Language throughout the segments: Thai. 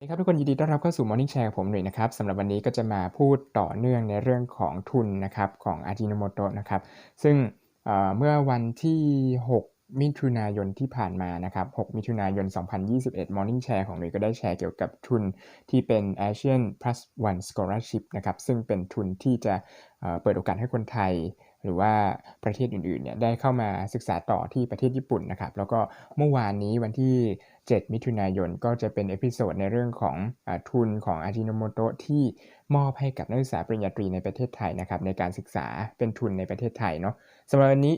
สวัสดีครับทุกคนยินดีต้อนรับเข้าสู่ Morning Share ผมเลยนะครับสำหรับวันนี้ก็จะมาพูดต่อเนื่องในเรื่องของทุนนะครับของ Ajinomoto นะครับซึ่งเมื่อวันที่ 6 มิถุนายนที่ผ่านมานะครับ 6 มิถุนายน 2021 Morning Share ของเลยก็ได้แชร์เกี่ยวกับทุนที่เป็น Asian Plus One Scholarship นะครับซึ่งเป็นทุนที่จะเปิดโอกาสให้คนไทย หรือว่าประเทศอื่นๆเนี่ยได้เข้ามาศึกษาต่อที่ประเทศญี่ปุ่นนะครับ แล้วก็เมื่อวานนี้วันที่ 7 มิถุนายนก็จะเป็นเอพิโซดในเรื่องของอทุนของอาจิโนโมโตะที่มอบให้กับนักศึกษาปริญญาตรีในประเทศไทยนะครับในการศึกษาเป็นทุนในประเทศไทยเนาะสำหรับวันนี้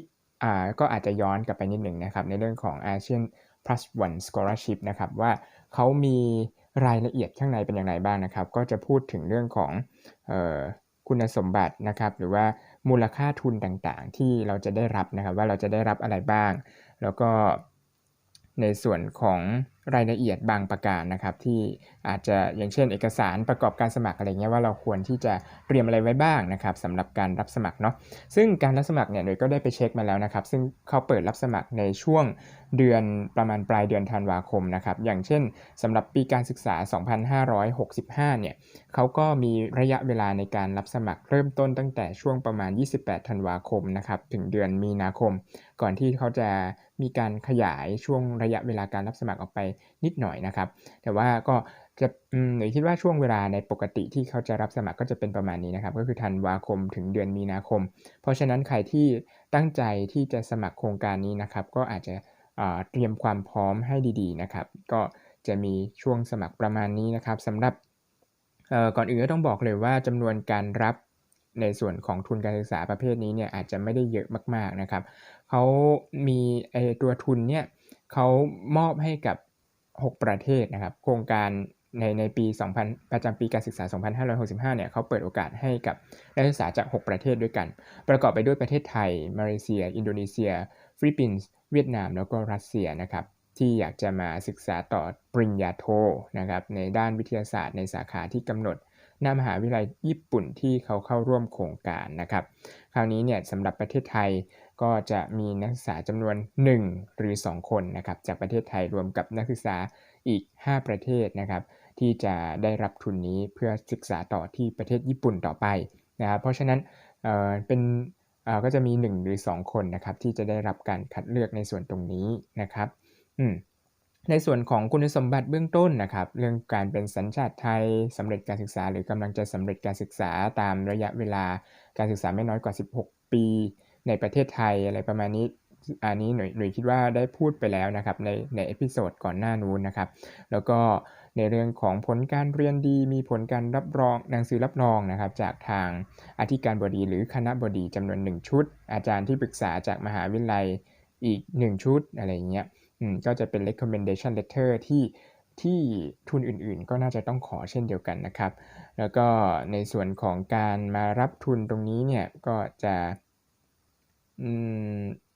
ก็อาจจะย้อนกลับไปนิดหนึ่งนะครับในเรื่องของ ASEAN Plus One Scholarship นะครับว่าเขามีรายละเอียดข้างในเป็นอย่างไรบ้างนะครับ ก็จะพูดถึงเรื่องของคุณสมบัตินะครับ หรือว่า มูลค่าทุนต่างๆ ที่เราจะได้รับนะครับว่าเราจะได้รับอะไรบ้าง แล้วก็ในส่วนของ รายละเอียดบางประการนะครับ ที่อาจจะอย่างเช่น เอกสารประกอบการสมัครอะไรเงี้ยว่าเราควรที่จะเตรียมอะไรไว้บ้างนะครับสำหรับการรับสมัครเนาะซึ่งการรับสมัครเนี่ยหน่ยก็ได้ไปเช็คมาแล้วนะครับ ซึ่งเขาเปิดรับสมัครในช่วงเดือนประมาณปลายเดือนธันวาคมนะครับ อย่างเช่นสำหรับปีการศึกษา 2565 เนี่ยเขาก็มีระยะเวลาในการรับสมัครเริ่มต้นตั้งแต่ช่วงประมาณ 28 ธันวาคมนะครับถึงเดือนมีนาคม ก่อนที่เขาจะมีการขยายช่วงระยะเวลาการรับสมัครออกไปนิดหน่อยนะครับ แต่ว่าก็จะหนูคิดว่าช่วงเวลาในปกติที่เขาจะรับสมัครก็จะเป็นประมาณนี้นะครับ ก็คือธันวาคมถึงเดือนมีนาคม เพราะฉะนั้นใครที่ตั้งใจที่จะสมัครโครงการนี้นะครับ ก็อาจจะเตรียมความพร้อมให้ดี ๆ นะครับ ก็จะมีช่วงสมัครประมาณนี้นะครับสำหรับก่อนอื่นก็ต้องบอกเลยว่าจำนวนการรับในส่วนของทุนการศึกษาประเภทนี้เนี่ยอาจจะไม่ได้เยอะมาก ๆนะครับเขามีไอตัวทุนเนี่ยเขามอบให้กับ 6 ประเทศนะครับ โครงการในในปี 2000 ประจำปีการศึกษา 2565 เนี่ยเขาเปิดโอกาสให้กับนักศึกษาจาก 6 ประเทศด้วยกัน ประกอบไปด้วยประเทศไทย มาเลเซีย อินโดนีเซีย ฟิลิปปินส์ เวียดนาม แล้วก็รัสเซียนะครับ ที่อยากจะมาศึกษาต่อปริญญาโทนะครับ ในด้านวิทยาศาสตร์ในสาขาที่กำหนดหน้ามหาวิทยาลัยญี่ปุ่นที่เขาเข้าร่วมโครงการนะครับ คราวนี้เนี่ยสำหรับประเทศไทย ก็จะมีนักศึกษาจำนวน 1 หรือ 2 คนนะครับจากประเทศไทยรวมกับนักศึกษาอีก 5 ประเทศนะครับที่จะได้รับทุนนี้เพื่อศึกษาต่อที่ประเทศญี่ปุ่นต่อไปนะครับเพราะฉะนั้นเเป็นก็จะมี 1 หรือ 2 คนนะครับที่จะได้รับการคัดเลือกในส่วนตรงนี้นะครับในส่วนของคุณสมบัติเบื้องต้นนะครับ เรื่องการเป็นสัญชาติไทยสำเร็จการศึกษา หรือกำลังจะสำเร็จการศึกษาตามระยะเวลาการศึกษาไม่น้อยกว่า 16 ปี ในประเทศไทยอะไรประมาณนี้อันนี้หน่วยหน่วยคิดว่าได้พูดไปแล้วนะครับในในเอพิโซดก่อนหน้านู้นนะครับ แล้วก็ในเรื่องของผลการเรียนดีมีผลการรับรองหนังสือรับรองนะครับ จากทางอธิการบดีหรือคณะบดีจำนวน 1 ชุด อาจารย์ที่ปรึกษาจากมหาวิทยาลัยอีก 1 ชุดอะไรเงี้ยก็จะเป็น recommendation letter ที่ที่ทุนอื่นๆ ก็น่าจะต้องขอเช่นเดียวกันนะครับ แล้วก็ในส่วนของการมารับทุนตรงนี้เนี่ยก็จะ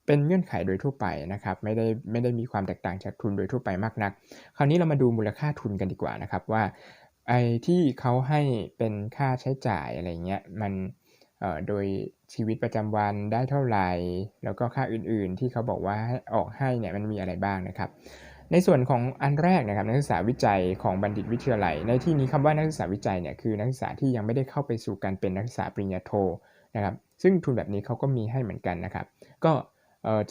เป็นเงื่อนไขโดยทั่วไปนะครับไม่ได้ไม่ได้มีความแตกต่างจากทุนโดยทั่วไปมากนัก คราวนี้เรามาดูมูลค่าทุนกันดีกว่านะครับว่าไอ้ที่เขาให้เป็นค่าใช้จ่ายอะไรเงี้ยมันโดยชีวิตประจำวันได้เท่าไหร่ แล้วก็ค่าอื่นๆ ที่เขาบอกว่าให้ออกให้เนี่ยมันมีอะไรบ้างนะครับ ในส่วนของอันแรกนะครับนักศึกษาวิจัยของบัณฑิตวิทยาลัย ในที่นี้คำว่านักศึกษาวิจัยเนี่ยคือนักศึกษาที่ยังไม่ได้เข้าไปสู่การเป็นนักศึกษาปริญญาโท นะครับซึ่งทุนแบบนี้เขาก็มีให้เหมือนกันนะครับ ก็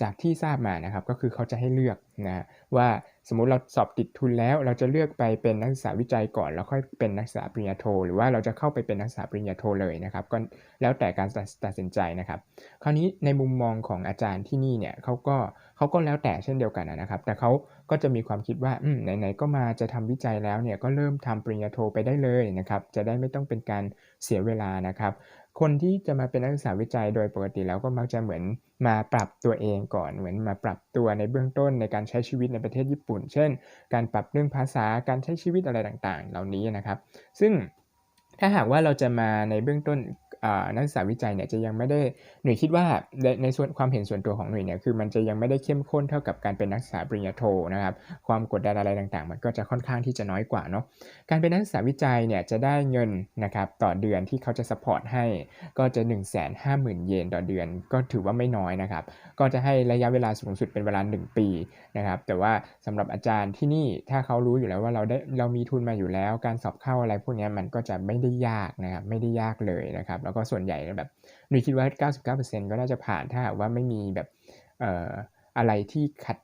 จากที่ทราบมานะครับก็คือเขาจะให้เลือกนะว่าสมมุติเราสอบติดทุนแล้วเราจะเลือกไปเป็นนักศึกษาวิจัยก่อน แล้วค่อยเป็นนักศึกษาปริญญาโท หรือว่าเราจะเข้าไปเป็นนักศึกษาปริญญาโทเลยนะครับก็แล้วแต่การตัดสินใจนะครับ คราวนี้ในมุมมองของอาจารย์ที่นี่เนี่ยเขาก็เขาก็แล้วแต่เช่นเดียวกันนะครับ แต่เขาก็จะมีความคิดว่าอืมไหนๆก็มาจะทำวิจัยแล้วเนี่ยก็เริ่มทำปริญญาโทไปได้เลยนะครับ จะได้ไม่ต้องเป็นการเสียเวลานะครับคนที่จะมาเป็นนักศึกษาวิจัยโดยปกติแล้วก็มักจะเหมือนมาปรับตัวเองก่อน เหมือนมาปรับตัวในเบื้องต้นในการการใช้ชีวิตในประเทศญี่ปุ่น เช่น การปรับเรื่องภาษาการใช้ชีวิตอะไรต่างๆ เหล่านี้นะครับ ซึ่ง ถ้าหากว่าเราจะมาในเบื้องต้นนักศึกษาวิจัยเนี่ยจะยังไม่ได้หน่วยคิดว่าในในส่วนความเห็นส่วนตัวของหน่วยเนี่ยคือมันจะยังไม่ได้เข้มข้นเท่ากับการเป็นนักศึกษาปริญญาโทนะครับความกดดันอะไรต่างๆ มันก็จะค่อนข้างที่จะน้อยกว่าเนาะการเป็นนักศึกษาวิจัยเนี่ยจะได้เงินนะครับต่อเดือนที่เขาจะสปอร์ตให้ก็จะ 1 5 0 0 0 0 เยนต่อเดือน ก็ถือว่าไม่น้อยนะครับก็จะให้ระยะเวลาสูงสุดเป็นเวลา 1 ปีนะครับแต่ว่าสำหรับอาจารย์ที่นี่ถ้าเขารู้อยู่แล้วว่าเราได้เรามีทุนมาอยู่แล้ว การสอบเข้าอะไรพวกนี้มันก็จะไม่ได้ยากนะครับไม่ได้ยากเลยนะครับ แล้วก็ส่วนใหญ่แบบหนูคิดว่า 99%ก็น่าจะผ่านถ้าหากว่าไม่มีแบบเอ่ออะไรที่ขัด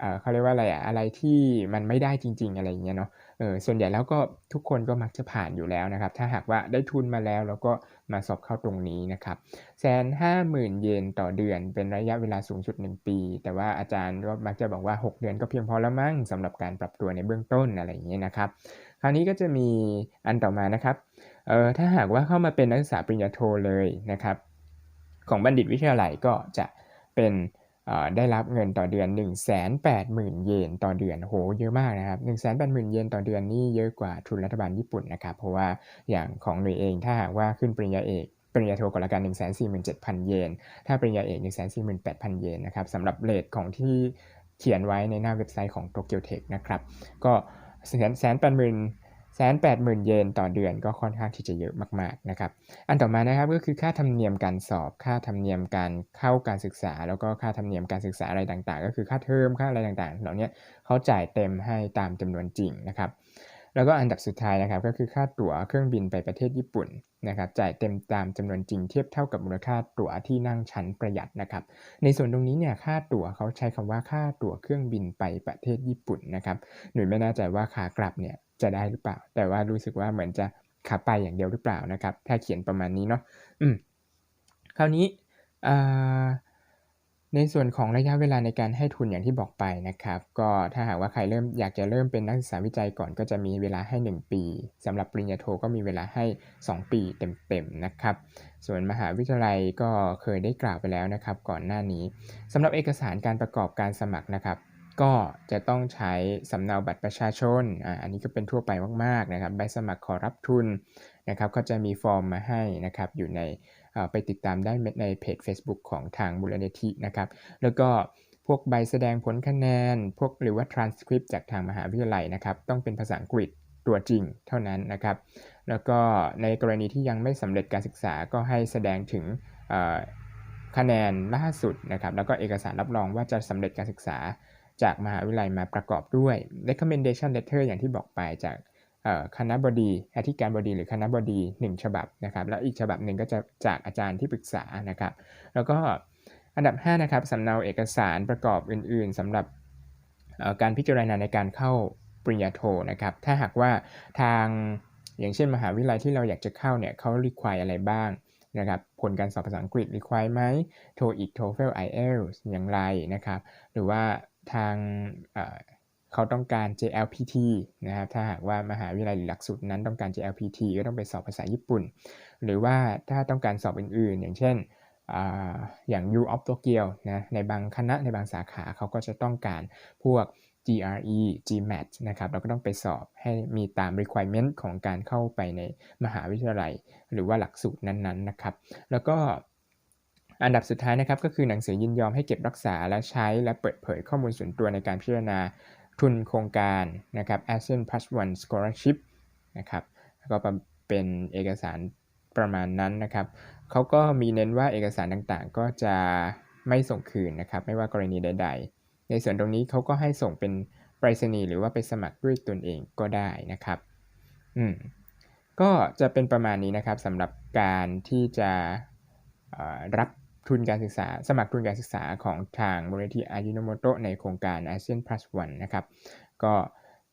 เอ่อเขาเรียกว่าอะไรอะอะไรที่มันไม่ได้จริง ๆ อะไรอย่างเงี้ยเนาะเออส่วนใหญ่แล้วก็ทุกคนก็มักจะผ่านอยู่แล้วนะครับ ถ้าหากว่าได้ทุนมาแล้วแล้วก็ มาสอบเข้าตรงนี้นะครับแสนห้าหมื่นเยนต่อเดือนเป็นระยะเวลาสูงสุด 1 ปี แต่ว่าอาจารย์ก็มักจะบอกว่า 6 เดือนก็เพียงพอแล้วมั้งสำหรับการปรับตัวในเบื้องต้นอะไรอย่างเงี้ยนะครับ คราวนี้ก็จะมีอันต่อมานะครับเอ่อถ้าหากว่าเข้ามาเป็นนักศึกษาปริญญาโทเลยนะครับ ของบัณฑิตวิทยาลัยก็จะเป็น ได้รับเงินต่อเดือน 180,000 เยนต่อเดือนโหเยอะมากนะครับ 180,000 เยนต่อเดือนนี่เยอะกว่าทุนรัฐบาลญี่ปุ่นนะครับ เพราะว่าอย่างของหน่วยเองถ้าหากว่าขึ้นปริญญาเอกปริญญาโทก่อนละกัน147,000 เยน ถ้าปริญญาเอก 148,000 เยนนะครับสำหรับเลทของที่เขียนไว้ในหน้าเว็บไซต์ของ Tokyo Tech นะครับ ก็แสนแสนแปดหมื่น แสนแปดหมื่นเยนต่อเดือนก็ค่อนข้างที่จะเยอะมากๆนะครับ อันต่อมานะครับก็คือค่าธรรมเนียมการสอบ ค่าธรรมเนียมการเข้าการศึกษา แล้วก็ค่าธรรมเนียมการศึกษาอะไรต่างๆ ก็คือค่าเทอมค่าอะไรต่างๆ เหล่านี้เขาจ่ายเต็มให้ตามจำนวนจริงนะครับ แล้วก็อันดับสุดท้ายนะครับก็คือค่าตั๋วเครื่องบินไปประเทศญี่ปุ่นนะครับจ่ายเต็มตามจำนวนจริงเทียบเท่ากับมูลค่าตั๋วที่นั่งชั้นประหยัดนะครับ ในส่วนตรงนี้เนี่ยค่าตั๋วเขาใช้คำว่าค่าตั๋วเครื่องบินไปประเทศญี่ปุ่นนะครับหนูไม่แน่ใจว่าขากลับเนี่ย จะได้หรือเปล่า แต่ว่ารู้สึกว่าเหมือนจะขาไปอย่างเดียวหรือเปล่านะครับ ถ้าเขียนประมาณนี้เนาะอืมคราวนี้ในส่วนของระยะเวลาในการให้ทุนอย่างที่บอกไปนะครับ ก็ถ้าหากว่าใครเริ่มอยากจะเริ่มเป็นนักศึกษาวิจัยก่อนก็จะมีเวลาให้ 1 ปีสำหรับปริญญาโทก็มีเวลาให้ 2 ปีเต็มๆนะครับ ส่วนมหาวิทยาลัยก็เคยได้กล่าวไปแล้วนะครับ ก่อนหน้านี้สำหรับเอกสารการประกอบการสมัครนะครับ ก็จะต้องใช้สำเนาบัตรประชาชนอ่าอันนี้ก็เป็นทั่วไปมากๆนะครับใบสมัครขอรับทุนนะครับก็จะมีฟอร์มมาให้นะครับอยู่ในไปติดตามได้ในเพจ Facebook ของทางบุรณิธินะครับแล้วก็พวกใบแสดงผลคะแนน พวกหรือว่า transcript จากทางมหาวิทยาลัยนะครับต้องเป็นภาษาอังกฤษตัวจริงเท่านั้นนะครับ แล้วก็ในกรณีที่ยังไม่สำเร็จการศึกษาก็ให้แสดงถึงคะแนนล่าสุดนะครับ แล้วก็เอกสารรับรองว่าจะสำเร็จการศึกษา จากมหาวิทยาลัยมาประกอบด้วย recommendation letter อย่างที่บอกไปจากคณะบดีอธิการบดีหรือคณะบดี 1 ฉบับนะครับ แล้วอีกฉบับหนึ่งก็จะจากอาจารย์ที่ปรึกษานะครับ แล้วก็อันดับ5นะครับสำเนาเอกสารประกอบอื่น ๆสำหรับการพิจารณาในการเข้าปริญญาโทนะครับ ถ้าหากว่าทางอย่างเช่นมหาวิทยาลัยที่เราอยากจะเข้าเนี่ยเขา require อะไรบ้างนะครับ ผลการสอบภาษาอังกฤษ require ไหม TOEIC TOEFL IELTS อย่างไรนะครับ หรือว่า ทางเขาต้องการ JLPT นะครับถ้าหากว่ามหาวิทยาลัยหลักสูตรนั้นต้องการ JLPT ก็ต้องไปสอบภาษาญี่ปุ่น หรือว่าถ้าต้องการสอบอื่นๆ อย่างเช่นออย่าง U of Tokyo นะในบางคณะในบางสาขาเขาก็จะต้องการพวก GRE GMAT นะครับเราก็ต้องไปสอบให้มีตาม requirement ของการเข้าไปในมหาวิทยาลัย หรือว่าหลักสูตรนั้นๆนะครับ แล้วก็ อันดับสุดท้ายนะครับก็คือหนังสือยินยอมให้เก็บรักษาและใช้และเปิดเผยข้อมูลส่วนตัวในการพิจารณาทุนโครงการนะครับ ASEAN Plus One Scholarship นะครับก็เป็นเอกสารประมาณนั้นนะครับเขาก็มีเน้นว่าเอกสารต่างๆ ก็จะไม่ส่งคืนนะครับ ไม่ว่ากรณีใด ๆ ในส่วนตรงนี้เขาก็ให้ส่งเป็นไปรษณีย์หรือว่าไปสมัครด้วยตนเองก็ได้นะครับ อืมก็จะเป็นประมาณนี้นะครับสำหรับการที่จะรับ ทุนการศึกษา สมัครทุนการศึกษาของทางมูลนิธิอายุโนโมโตะในโครงการ ASEAN Plus One นะครับ ก็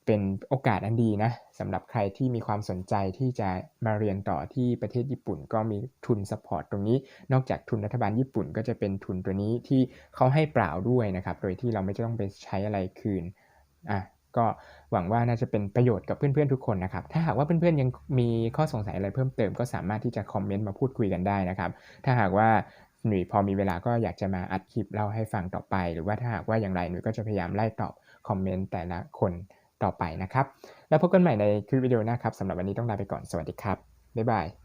เป็นโอกาสอันดีนะสำหรับใครที่มีความสนใจที่จะมาเรียนต่อที่ประเทศญี่ปุ่น ก็มีทุนสปอร์ตตรงนี้ นอกจากทุนรัฐบาลญี่ปุ่น ก็จะเป็นทุนตัวนี้ที่เขาให้เปล่าด้วยนะครับ โดยที่เราไม่ต้องไปใช้อะไรคืนอะก็หวังว่าน่าจะเป็นประโยชน์กับเพื่อนๆทุกคนนะครับ ถ้าหากว่าเพื่อนๆยังมีข้อสงสัยอะไรเพิ่มเติมก็สามารถที่จะคอมเมนต์มาพูดคุยกันได้นะครับ ถ้าหากว่า หนุ่ยพอมีเวลาก็อยากจะมาอัดคลิปเล่าให้ฟังต่อไป หรือว่าถ้าหากว่าอย่างไรหนุ่ยก็จะพยายามไล่ตอบคอมเมนต์แต่ละคนต่อไปนะครับ แล้วพบกันใหม่ในคลิปวิดีโอหน้าครับสำหรับวันนี้ต้องลาไปก่อนสวัสดีครับบ๊ายบาย